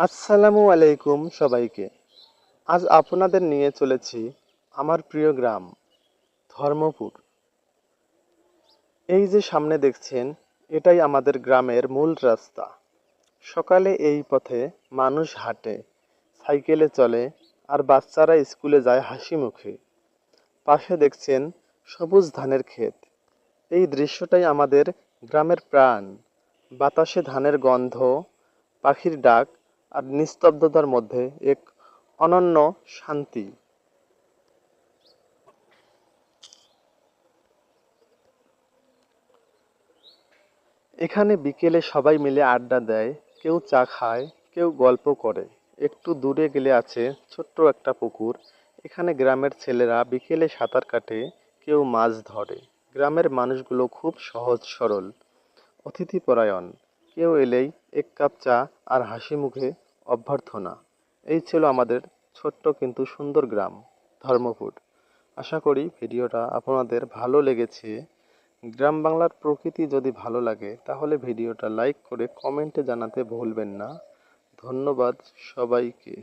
আসসালামু আলাইকুম সবাইকে। আজ আপনাদের নিয়ে চলেছি আমার প্রিয় গ্রাম, ধর্মপুর। এই যে সামনে দেখছেন, এটাই আমাদের গ্রামের মূল রাস্তা। সকালে এই পথে মানুষ হাঁটে, সাইকেলে চলে আর বাচ্চারা স্কুলে যায় হাসি মুখে। পাশে দেখছেন সবুজ ধানের ক্ষেত। এই দৃশ্যটাই আমাদের গ্রামের প্রাণ। বাতাসে ধানের গন্ধ, পাখির ডাক আর নিস্তব্ধতার মধ্যে এক অনন্য শান্তি। এখানে বিকেলে সবাই মিলে আড্ডা দেয়, কেউ চা খায়, কেউ গল্প করে। একটু দূরে গেলে আছে ছোট্ট একটা পুকুর। এখানে গ্রামের ছেলেরা বিকেলে সাঁতার কাটে, কেউ মাছ ধরে। গ্রামের মানুষগুলো খুব সহজ সরল। অতিথিপরায়ণ। কেউ এলেই এক কাপ চা আর হাসি মুখে অভ্যর্থনা। এই ছিল আমাদের ছোট্ট কিন্তু সুন্দর গ্রাম, ধর্মপুর। আশা করি ভিডিওটা আপনাদের ভালো লেগেছে। গ্রাম বাংলার প্রকৃতি যদি ভালো লাগে, তাহলে ভিডিওটা লাইক করে কমেন্টে জানাতে ভুলবেন না। ধন্যবাদ সবাইকে।